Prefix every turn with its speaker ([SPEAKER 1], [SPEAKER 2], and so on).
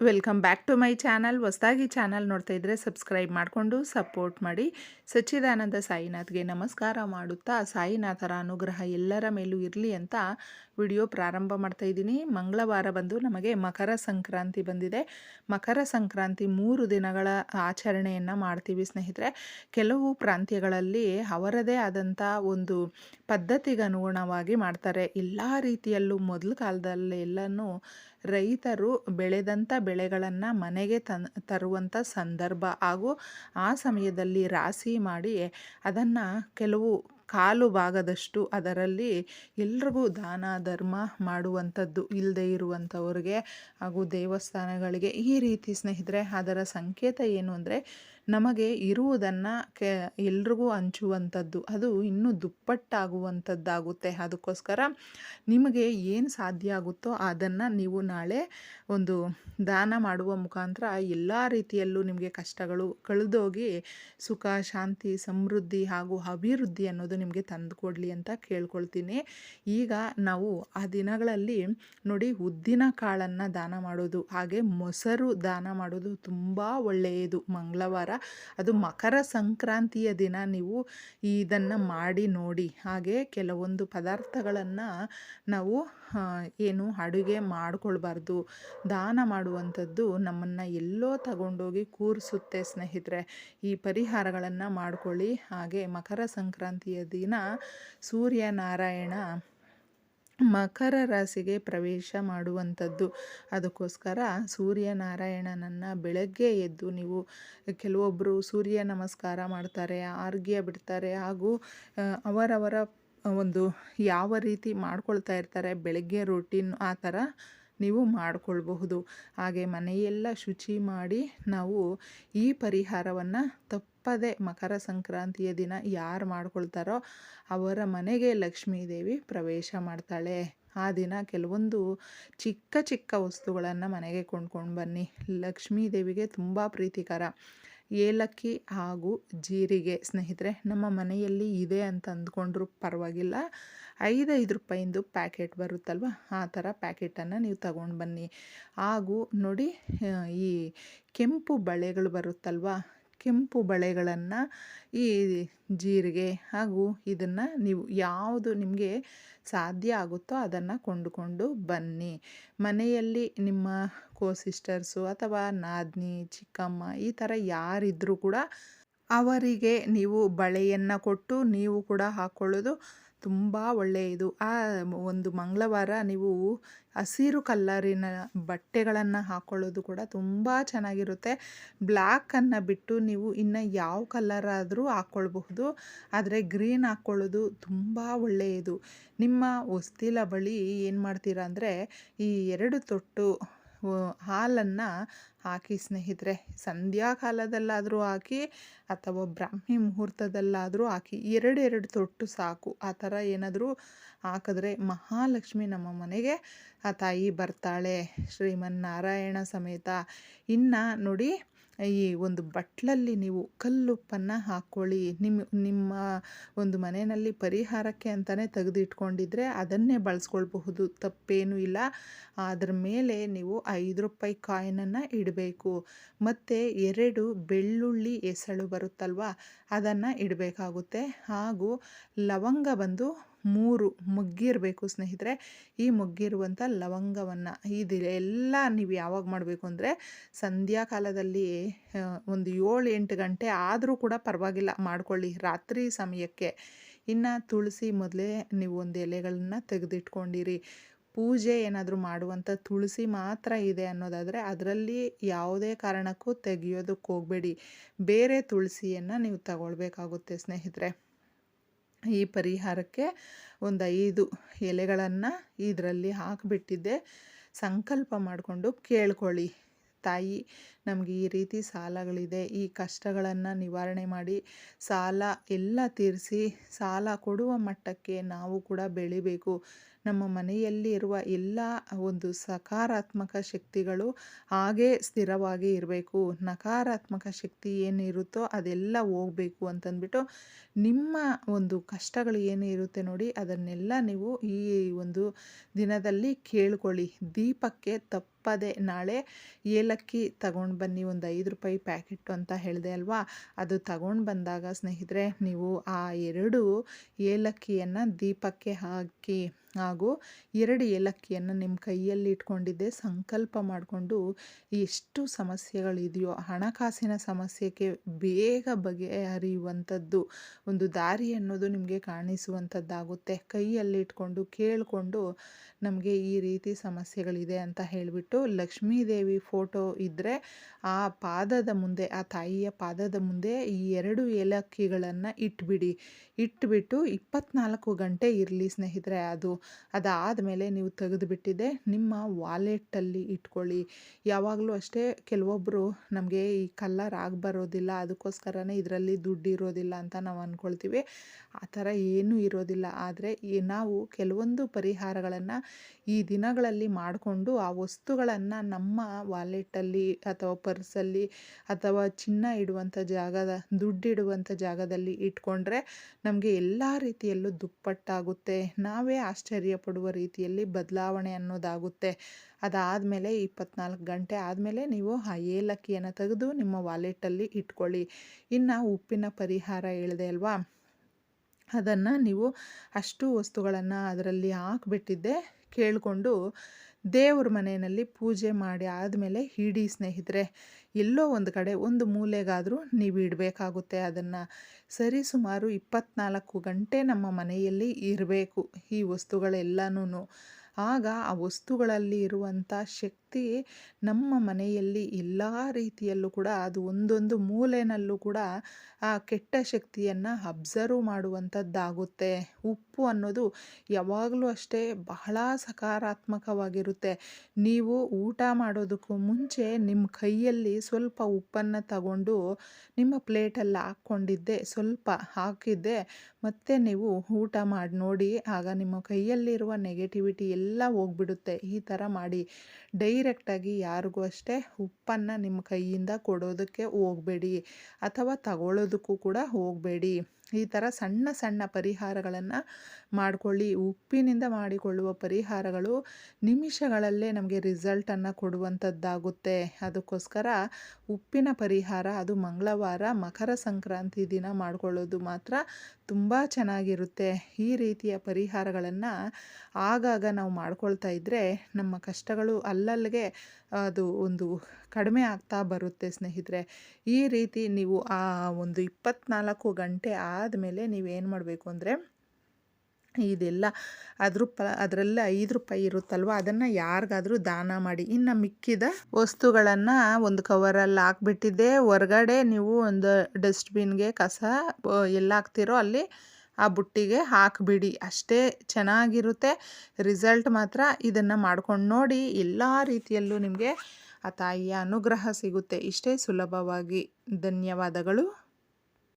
[SPEAKER 1] Welcome back to my channel. ಹೊಸದಾಗಿ channel ನೋಡ್ತಾ ಇದ್ದರೆ ಸಬ್ಸ್ಕ್ರೈಬ್ ಮಾಡಿಕೊಂಡು ಸಪೋರ್ಟ್ ಮಾಡಿ. ಸಚ್ಚಿದಾನಂದ ಸಾಯಿನಾಥ್ಗೆ ನಮಸ್ಕಾರ ಮಾಡುತ್ತಾ, ಸಾಯಿನಾಥರ ಅನುಗ್ರಹ ಎಲ್ಲರ ಮೇಲೂ ಇರಲಿ ಅಂತ ವಿಡಿಯೋ ಪ್ರಾರಂಭ ಮಾಡ್ತಾ ಇದ್ದೀನಿ. ಮಂಗಳವಾರ ಬಂದು ನಮಗೆ ಮಕರ ಸಂಕ್ರಾಂತಿ ಬಂದಿದೆ. ಮಕರ ಸಂಕ್ರಾಂತಿ ಮೂರು ದಿನಗಳ ಆಚರಣೆಯನ್ನು ಮಾಡ್ತೀವಿ ಸ್ನೇಹಿತರೆ. ಕೆಲವು ಪ್ರಾಂತ್ಯಗಳಲ್ಲಿ ಅವರದೇ ಆದಂಥ ಒಂದು ಪದ್ಧತಿಗೆ ಅನುಗುಣವಾಗಿ ಮಾಡ್ತಾರೆ. ಎಲ್ಲ ರೀತಿಯಲ್ಲೂ ಮೊದಲ ಕಾಲದಲ್ಲಿ ಎಲ್ಲನೂ ರೈತರು ಬೆಳೆದಂಥ ಬೆಳೆಗಳನ್ನು ಮನೆಗೆ ತನ್, ತರುವಂಥ ಸಂದರ್ಭ ಹಾಗೂ ಆ ಸಮಯದಲ್ಲಿ ರಾಶಿ ಮಾಡಿ ಅದನ್ನು ಕೆಲವು ಕಾಲು ಭಾಗದಷ್ಟು ಅದರಲ್ಲಿ ಎಲ್ರಿಗೂ ದಾನ, ಧರ್ಮ ಮಾಡುವಂಥದ್ದು ಇಲ್ಲದೆ ಇರುವಂಥವ್ರಿಗೆ ಹಾಗೂ ದೇವಸ್ಥಾನಗಳಿಗೆ ಈ ರೀತಿ ಸ್ನೇಹಿತರೆ ಅದರ ಸಂಕೇತ ಏನು ಅಂದರೆ ನಮಗೆ ಇರುವುದನ್ನು ಕೆ, ಎಲ್ರಿಗೂ ಹಂಚುವಂಥದ್ದು, ಅದು ಇನ್ನೂ ದುಪ್ಪಟ್ಟಾಗುವಂಥದ್ದಾಗುತ್ತೆ. ಅದಕ್ಕೋಸ್ಕರ ನಿಮಗೆ ಏನು ಸಾಧ್ಯ ಆಗುತ್ತೋ ಅದನ್ನು ನೀವು ನಾಳೆ ಒಂದು ದಾನ ಮಾಡುವ ಮುಖಾಂತರ ಎಲ್ಲ ರೀತಿಯಲ್ಲೂ ನಿಮಗೆ ಕಷ್ಟಗಳು ಕಳೆದೋಗಿ ಸುಖ, ಶಾಂತಿ, ಸಮೃದ್ಧಿ ಹಾಗೂ ಅಭಿವೃದ್ಧಿ ಅನ್ನೋದು ನಿಮಗೆ ತಂದುಕೊಡ್ಲಿ ಅಂತ ಕೇಳ್ಕೊಳ್ತೀನಿ. ಈಗ ನಾವು ಆ ದಿನಗಳಲ್ಲಿ ನೋಡಿ ಉದ್ದಿನ ಕಾಳನ್ನು ದಾನ ಮಾಡೋದು, ಹಾಗೆ ಮೊಸರು ದಾನ ಮಾಡೋದು ತುಂಬ ಒಳ್ಳೆಯದು. ಮಂಗಳವಾರ ಅದು ಮಕರ ಸಂಕ್ರಾಂತಿಯ ದಿನ. ನೀವು ಇದನ್ನು ಮಾಡಿ ನೋಡಿ. ಹಾಗೆ ಕೆಲವೊಂದು ಪದಾರ್ಥಗಳನ್ನು ನಾವು ಏನು ಅಡುಗೆ ಮಾಡಿಕೊಳ್ಬಾರ್ದು, ದಾನ ಮಾಡುವಂಥದ್ದು ನಮ್ಮನ್ನು ಎಲ್ಲೋ ತಗೊಂಡೋಗಿ ಕೂರಿಸುತ್ತೆ ಸ್ನೇಹಿತರೆ. ಈ ಪರಿಹಾರಗಳನ್ನು ಮಾಡಿಕೊಳ್ಳಿ. ಹಾಗೆ ಮಕರ ಸಂಕ್ರಾಂತಿಯ ದಿನ ಸೂರ್ಯನಾರಾಯಣ ಮಕರ ರಾಶಿಗೆ ಪ್ರವೇಶ ಮಾಡುವಂಥದ್ದು. ಅದಕ್ಕೋಸ್ಕರ ಸೂರ್ಯನಾರಾಯಣನನ್ನು ಬೆಳಗ್ಗೆ ಎದ್ದು ನೀವು ಕೆಲವೊಬ್ಬರು ಸೂರ್ಯ ನಮಸ್ಕಾರ ಮಾಡ್ತಾರೆ ಆರ್ಗ್ಯ ಬಿಡ್ತಾರೆ ಹಾಗೂ ಅವರವರ ಒಂದು ಯಾವ ರೀತಿ ಮಾಡ್ಕೊಳ್ತಾ ಇರ್ತಾರೆ, ಬೆಳಗ್ಗೆ ರೂಟೀನ್ ಆ ಥರ ನೀವು ಮಾಡಿಕೊಳ್ಬಹುದು. ಹಾಗೆ ಮನೆಯೆಲ್ಲ ಶುಚಿ ಮಾಡಿ ನಾವು ಈ ಪರಿಹಾರವನ್ನು ತಪ್ಪದೆ ಮಕರ ಸಂಕ್ರಾಂತಿಯ ದಿನ ಯಾರು ಮಾಡ್ಕೊಳ್ತಾರೋ ಅವರ ಮನೆಗೆ ಲಕ್ಷ್ಮೀದೇವಿ ಪ್ರವೇಶ ಮಾಡ್ತಾಳೆ. ಆ ದಿನ ಕೆಲವೊಂದು ಚಿಕ್ಕ ಚಿಕ್ಕ ವಸ್ತುಗಳನ್ನು ಮನೆಗೆ ಕೊಂಡ್ಕೊಂಡು ಬನ್ನಿ. ಲಕ್ಷ್ಮೀ ದೇವಿಗೆ ತುಂಬ ಪ್ರೀತಿಕರ. ಏಲಕ್ಕಿ ಹಾಗೂ ಜೀರಿಗೆ ಸ್ನೇಹಿತರೆ, ನಮ್ಮ ಮನೆಯಲ್ಲಿ ಇದೆ ಅಂತ ಅಂದ್ಕೊಂಡ್ರೂ ಪರವಾಗಿಲ್ಲ. ಐದೈದು ರೂಪಾಯಿಂದು ಪ್ಯಾಕೆಟ್ ಬರುತ್ತಲ್ವ? ಆ ಥರ ಪ್ಯಾಕೆಟನ್ನು ನೀವು ತಗೊಂಡು ಬನ್ನಿ. ಹಾಗೂ ನೋಡಿ ಈ ಕೆಂಪು ಬಳೆಗಳು ಬರುತ್ತಲ್ವ? ಕೆಂಪು ಬಳೆಗಳನ್ನು ಈ ಜೀರಿಗೆ ಹಾಗೂ ಇದನ್ನು ನೀವು ಯಾವುದು ನಿಮಗೆ ಸಾಧ್ಯ ಆಗುತ್ತೋ ಅದನ್ನು ಕೊಂಡುಕೊಂಡು ಬನ್ನಿ. ಮನೆಯಲ್ಲಿ ನಿಮ್ಮ ಕೋ ಸಿಸ್ಟರ್ಸು ಅಥವಾ ನಾದ್ನಿ, ಚಿಕ್ಕಮ್ಮ ಈ ಥರ ಯಾರಿದ್ರೂ ಕೂಡ ಅವರಿಗೆ ನೀವು ಬಳೆಯನ್ನು ಕೊಟ್ಟು ನೀವು ಕೂಡ ಹಾಕ್ಕೊಳ್ಳೋದು ತುಂಬ ಒಳ್ಳೆಯದು ಆ ಒಂದು ಮಂಗಳವಾರ ನೀವು ಹಸಿರು ಕಲ್ಲರಿನ ಬಟ್ಟೆಗಳನ್ನು ಹಾಕ್ಕೊಳ್ಳೋದು ಕೂಡ ತುಂಬ ಚೆನ್ನಾಗಿರುತ್ತೆ. ಬ್ಲ್ಯಾಕನ್ನು ಬಿಟ್ಟು ನೀವು ಇನ್ನು ಯಾವ ಕಲ್ಲರಾದರೂ ಹಾಕ್ಕೊಳ್ಬಹುದು ಆದರೆ ಗ್ರೀನ್ ಹಾಕ್ಕೊಳ್ಳೋದು ತುಂಬ ಒಳ್ಳೆಯದು ನಿಮ್ಮ ಹೊಸ್ತಿಲ ಬಳಿ ಏನು ಮಾಡ್ತೀರಾ ಅಂದರೆ ಈ ಎರಡು ತೊಟ್ಟು ಹಾಲನ್ನು ಹಾಕಿ ಸ್ನೇಹಿತರೆ ಸಂಧ್ಯಾ ಕಾಲದಲ್ಲಾದರೂ ಹಾಕಿ ಅಥವಾ ಬ್ರಾಹ್ಮಿ ಮುಹೂರ್ತದಲ್ಲಾದರೂ ಹಾಕಿ, ಎರಡೆರಡು ತೊಟ್ಟು ಸಾಕು. ಆ ಥರ ಏನಾದರೂ ಹಾಕಿದ್ರೆ ಮಹಾಲಕ್ಷ್ಮಿ ನಮ್ಮ ಮನೆಗೆ, ಆ ತಾಯಿ ಬರ್ತಾಳೆ ಶ್ರೀಮನ್ನಾರಾಯಣ ಸಮೇತ. ಇನ್ನು ನೋಡಿ ಈ ಒಂದು ಬಟ್ಲಲ್ಲಿ ನೀವು ಕಲ್ಲುಪ್ಪನ್ನು ಹಾಕ್ಕೊಳ್ಳಿ. ನಿಮ್ಮ ನಿಮ್ಮ ಒಂದು ಮನೆಯಲ್ಲಿ ಪರಿಹಾರಕ್ಕೆ ಅಂತಲೇ ತೆಗೆದಿಟ್ಕೊಂಡಿದ್ರೆ ಅದನ್ನೇ ಬಳಸ್ಕೊಳ್ಬಹುದು. ತಪ್ಪೇನೂ ಇಲ್ಲ. ಅದರ ಮೇಲೆ ನೀವು ಐದು ರೂಪಾಯಿ ಕಾಯಿನನ್ನು ಇಡಬೇಕು. ಮತ್ತು ಎರಡು ಬೆಳ್ಳುಳ್ಳಿ ಎಸಳು ಬರುತ್ತಲ್ವ, ಅದನ್ನು ಇಡಬೇಕಾಗುತ್ತೆ. ಹಾಗೂ ಲವಂಗ ಬಂದು ಮೂರು ಮುಗ್ಗಿರಬೇಕು ಸ್ನೇಹಿತರೆ. ಈ ಮುಗ್ಗಿರುವಂಥ ಲವಂಗವನ್ನು ಇದು ಎಲ್ಲ ನೀವು ಯಾವಾಗ ಮಾಡಬೇಕು ಅಂದರೆ ಸಂಧ್ಯಾಕಾಲದಲ್ಲಿ ಒಂದು ಏಳು ಎಂಟು ಗಂಟೆ ಆದರೂ ಕೂಡ ಪರವಾಗಿಲ್ಲ ಮಾಡ್ಕೊಳ್ಳಿ. ರಾತ್ರಿ ಸಮಯಕ್ಕೆ. ಇನ್ನು ತುಳಸಿ ಮೊದಲೇ ನೀವು ಒಂದು ಎಲೆಗಳನ್ನ ತೆಗೆದಿಟ್ಕೊಂಡಿರಿ. ಪೂಜೆ ಏನಾದರೂ ಮಾಡುವಂಥ ತುಳಸಿ ಮಾತ್ರ ಇದೆ ಅನ್ನೋದಾದರೆ ಅದರಲ್ಲಿ ಯಾವುದೇ ಕಾರಣಕ್ಕೂ ತೆಗೆಯೋದಕ್ಕೆ ಹೋಗಬೇಡಿ. ಬೇರೆ ತುಳಸಿಯನ್ನು ನೀವು ತಗೊಳ್ಬೇಕಾಗುತ್ತೆ ಸ್ನೇಹಿತರೆ. ಈ ಪರಿಹಾರಕ್ಕೆ ಒಂದು ಐದು ಎಲೆಗಳನ್ನು ಇದರಲ್ಲಿ ಹಾಕಿಬಿಟ್ಟಿದ್ದೆ. ಸಂಕಲ್ಪ ಮಾಡಿಕೊಂಡು ಕೇಳ್ಕೊಳ್ಳಿ ತಾಯಿ ನಮಗೆ ಈ ರೀತಿ ಸಾಲಗಳಿದೆ, ಈ ಕಷ್ಟಗಳನ್ನು ನಿವಾರಣೆ ಮಾಡಿ ಸಾಲ ಎಲ್ಲ ತೀರಿಸಿ ಸಾಲ ಕೊಡುವ ಮಟ್ಟಕ್ಕೆ ನಾವು ಕೂಡ ಬೆಳಿಬೇಕು. ನಮ್ಮ ಮನೆಯಲ್ಲಿ ಇರುವ ಎಲ್ಲ ಒಂದು ಸಕಾರಾತ್ಮಕ ಶಕ್ತಿಗಳು ಹಾಗೇ ಸ್ಥಿರವಾಗಿ ಇರಬೇಕು. ನಕಾರಾತ್ಮಕ ಶಕ್ತಿ ಏನಿರುತ್ತೋ ಅದೆಲ್ಲ ಹೋಗಬೇಕು ಅಂತಂದ್ಬಿಟ್ಟು ನಿಮ್ಮ ಒಂದು ಕಷ್ಟಗಳು ಏನು ಇರುತ್ತೆ ನೋಡಿ ಅದನ್ನೆಲ್ಲ ನೀವು ಈ ಒಂದು ದಿನದಲ್ಲಿ ಕೇಳ್ಕೊಳ್ಳಿ. ದೀಪಕ್ಕೆ ತಪ್ಪದೆ ನಾಳೆ ಏಲಕ್ಕಿ ತಗೊಂಡು ಬನ್ನಿ ಒಂದು ಐದು ರೂಪಾಯಿ ಪ್ಯಾಕೆಟ್ ಅಂತ ಹೇಳಿದೆ ಅಲ್ವಾ? ಅದು ತಗೊಂಡು ಬಂದಾಗ ಸ್ನೇಹಿತರೆ, ನೀವು ಆ ಎರಡು ಏಲಕ್ಕಿಯನ್ನು ದೀಪಕ್ಕೆ ಹಾಕಿ ಹಾಗೂ ಎರಡು ಏಲಕ್ಕಿಯನ್ನು ನಿಮ್ಮ ಕೈಯಲ್ಲಿ ಇಟ್ಕೊಂಡಿದ್ದೆ. ಸಂಕಲ್ಪ ಮಾಡಿಕೊಂಡು ಎಷ್ಟು ಸಮಸ್ಯೆಗಳಿದೆಯೋ, ಹಣಕಾಸಿನ ಸಮಸ್ಯೆಗೆ ಬೇಗ ಬಗೆಹರಿಯುವಂಥದ್ದು ಒಂದು ದಾರಿ ಅನ್ನೋದು ನಿಮಗೆ ಕಾಣಿಸುವಂಥದ್ದಾಗುತ್ತೆ. ಕೈಯಲ್ಲಿ ಇಟ್ಕೊಂಡು ಕೇಳಿಕೊಂಡು ನಮಗೆ ಈ ರೀತಿ ಸಮಸ್ಯೆಗಳಿದೆ ಅಂತ ಹೇಳಿಬಿಟ್ಟು ಲಕ್ಷ್ಮೀದೇವಿ ಫೋಟೋ ಇದ್ದರೆ ಆ ಪಾದದ ಮುಂದೆ, ಆ ತಾಯಿಯ ಪಾದದ ಮುಂದೆ ಈ ಎರಡು ಏಲಕ್ಕಿಗಳನ್ನು ಇಟ್ಬಿಡಿ. ಇಟ್ಬಿಟ್ಟು ಇಪ್ಪತ್ನಾಲ್ಕು ಗಂಟೆ ಇರಲಿ ಸ್ನೇಹಿತರೆ, ಅದು ಅದಾದಮೇಲೆ ನೀವು ತೆಗೆದುಬಿಟ್ಟಿದ್ದೆ. ನಿಮ್ಮ ವಾಲೆಟಲ್ಲಿ ಇಟ್ಕೊಳ್ಳಿ. ಯಾವಾಗಲೂ ಅಷ್ಟೇ ಕೆಲವೊಬ್ಬರು ನಮಗೆ ಈ ಕಲ್ಲರ್ ಆಗಿ ಬರೋದಿಲ್ಲ ಅದಕ್ಕೋಸ್ಕರನೇ ಇದರಲ್ಲಿ ದುಡ್ಡು ಇರೋದಿಲ್ಲ ಅಂತ ನಾವು ಅಂದ್ಕೊಳ್ತೀವಿ ಆ ಥರ ಏನೂ ಇರೋದಿಲ್ಲ. ಆದರೆ ನಾವು ಕೆಲವೊಂದು ಪರಿಹಾರಗಳನ್ನು ಈ ದಿನಗಳಲ್ಲಿ ಮಾಡಿಕೊಂಡು ಆ ವಸ್ತುಗಳನ್ನು ನಮ್ಮ ವಾಲೆಟಲ್ಲಿ ಅಥವಾ ಪರ್ಸಲ್ಲಿ ಅಥವಾ ಚಿನ್ನ ಇಡುವಂಥ ಜಾಗದ ದುಡ್ಡಿಡುವಂಥ ಜಾಗದಲ್ಲಿ ಇಟ್ಕೊಂಡ್ರೆ ನಮಗೆ ಎಲ್ಲ ರೀತಿಯಲ್ಲೂ ದುಪ್ಪಟ್ಟಾಗುತ್ತೆ. ನಾವೇ ಆಶ್ಚರ್ಯ ಪಡುವ ರೀತಿಯಲ್ಲಿ ಬದಲಾವಣೆ ಅನ್ನೋದಾಗುತ್ತೆ. ಅದಾದಮೇಲೆ ಇಪ್ಪತ್ನಾಲ್ಕು ಗಂಟೆ ಆದಮೇಲೆ ನೀವು ಆ ಏಲಕ್ಕಿಯನ್ನು ತೆಗೆದು ನಿಮ್ಮ ವಾಲೆಟಲ್ಲಿ ಇಟ್ಕೊಳ್ಳಿ. ಇನ್ನು ಉಪ್ಪಿನ ಪರಿಹಾರ ಹೇಳಿದೆ ಅಲ್ವಾ? ಅದನ್ನು ನೀವು ಅಷ್ಟು ವಸ್ತುಗಳನ್ನು ಅದರಲ್ಲಿ ಹಾಕ್ಬಿಟ್ಟಿದ್ದೆ. ಕೇಳಿಕೊಂಡು ದೇವ್ರ ಮನೆಯಲ್ಲಿ ಪೂಜೆ ಮಾಡಿ ಆದಮೇಲೆ ಇಡಿ ಸ್ನೇಹಿತರೆ, ಎಲ್ಲೋ ಒಂದು ಕಡೆ ಒಂದು ಮೂಲೆಗಾದರೂ ನೀವು ಇಡಬೇಕಾಗುತ್ತೆ. ಅದನ್ನು ಸರಿ ಸುಮಾರು ಇಪ್ಪತ್ನಾಲ್ಕು ಗಂಟೆ ನಮ್ಮ ಮನೆಯಲ್ಲಿ ಇರಬೇಕು ಈ ವಸ್ತುಗಳೆಲ್ಲನೂ ಆಗ ಆ ವಸ್ತುಗಳಲ್ಲಿ ಇರುವಂಥ ಶಕ್ತಿ ನಮ್ಮ ಮನೆಯಲ್ಲಿ ಎಲ್ಲ ರೀತಿಯಲ್ಲೂ ಕೂಡ ಅದು ಒಂದೊಂದು ಮೂಲೆಯಲ್ಲೂ ಕೂಡ ಆ ಕೆಟ್ಟ ಶಕ್ತಿಯನ್ನು ಅಬ್ಸರ್ವ್ ಮಾಡುವಂಥದ್ದಾಗುತ್ತೆ. ಉಪ್ಪು ಅನ್ನೋದು ಯಾವಾಗಲೂ ಅಷ್ಟೇ ಬಹಳ ಸಕಾರಾತ್ಮಕವಾಗಿರುತ್ತೆ. ನೀವು ಊಟ ಮಾಡೋದಕ್ಕೂ ಮುಂಚೆ ನಿಮ್ಮ ಕೈಯಲ್ಲಿ ಸ್ವಲ್ಪ ಉಪ್ಪನ್ನು ತಗೊಂಡು ನಿಮ್ಮ ಪ್ಲೇಟಲ್ಲಿ ಹಾಕ್ಕೊಂಡಿದ್ದೆ, ಸ್ವಲ್ಪ ಹಾಕಿದ್ದೆ, ಮತ್ತೆ ನೀವು ಊಟ ಮಾಡಿ ನೋಡಿ, ಆಗ ನಿಮ್ಮ ಕೈಯಲ್ಲಿರುವ ನೆಗೆಟಿವಿಟಿ ಎಲ್ಲ ಹೋಗ್ಬಿಡುತ್ತೆ. ಈ ಥರ ಮಾಡಿ. ಡೈರೆಕ್ಟಾಗಿ ಯಾರಿಗೂ ಅಷ್ಟೇ ಉಪ್ಪನ್ನು ನಿಮ್ಮ ಕೈಯಿಂದ ಕೊಡೋದಕ್ಕೆ ಹೋಗಬೇಡಿ. ಅಥವಾ ತಗೊಳ್ಳೋದಕ್ಕೂ ಕೂಡ ಹೋಗಬೇಡಿ. ಈ ಥರ ಸಣ್ಣ ಸಣ್ಣ ಪರಿಹಾರಗಳನ್ನು ಮಾಡಿಕೊಳ್ಳಿ. ಉಪ್ಪಿನಿಂದ ಮಾಡಿಕೊಳ್ಳುವ ಪರಿಹಾರಗಳು ನಿಮಿಷಗಳಲ್ಲೇ ನಮಗೆ ರಿಸಲ್ಟನ್ನು ಕೊಡುವಂಥದ್ದಾಗುತ್ತೆ ಅದಕ್ಕೋಸ್ಕರ ಉಪ್ಪಿನ ಪರಿಹಾರ, ಅದು ಮಂಗಳವಾರ ಮಕರ ಸಂಕ್ರಾಂತಿ ದಿನ ಮಾಡಿಕೊಳ್ಳೋದು ಮಾತ್ರ ತುಂಬ ಚೆನ್ನಾಗಿರುತ್ತೆ. ಈ ರೀತಿಯ ಪರಿಹಾರಗಳನ್ನು ಆಗಾಗ ನಾವು ಮಾಡ್ಕೊಳ್ತಾ ಇದ್ದರೆ ನಮ್ಮ ಕಷ್ಟಗಳು ಅಲ್ಲಲ್ಲಿಗೆ ಅದು ಒಂದು ಕಡಿಮೆ ಆಗ್ತಾ ಬರುತ್ತೆ ಸ್ನೇಹಿತರೆ. ಈ ರೀತಿ ನೀವು ಆ ಒಂದು ಇಪ್ಪತ್ನಾಲ್ಕು ಗಂಟೆ ಆದಮೇಲೆ ನೀವೇನು ಮಾಡಬೇಕು ಅಂದರೆ ಇದೆಲ್ಲ ಅದ್ರ ಪ, ಅದರಲ್ಲಿ ಐದು ರೂಪಾಯಿ ಇರುತ್ತಲ್ವ? ಅದನ್ನು ಯಾರಿಗಾದರೂ ದಾನ ಮಾಡಿ. ಇನ್ನು ಮಿಕ್ಕಿದ ವಸ್ತುಗಳನ್ನು ಒಂದು ಕವರಲ್ಲಿ ಹಾಕ್ಬಿಟ್ಟಿದ್ದೆ. ಹೊರಗಡೆ ನೀವು ಒಂದು ಡಸ್ಟ್ಬಿನ್ಗೆ ಕಸ ಎಲ್ಲ ಹಾಕ್ತಿರೋ ಅಲ್ಲಿ ಆ ಬುಟ್ಟಿಗೆ ಹಾಕಿಬಿಡಿ. ಅಷ್ಟೇ ಚೆನ್ನಾಗಿರುತ್ತೆ. ರಿಸಲ್ಟ್ ಮಾತ್ರ ಇದನ್ನು ಮಾಡ್ಕೊಂಡು ನೋಡಿ ಎಲ್ಲ ರೀತಿಯಲ್ಲೂ ನಿಮಗೆ ಆ ತಾಯಿಯ ಅನುಗ್ರಹ ಸಿಗುತ್ತೆ. ಇಷ್ಟೇ ಸುಲಭವಾಗಿ. ಧನ್ಯವಾದಗಳು.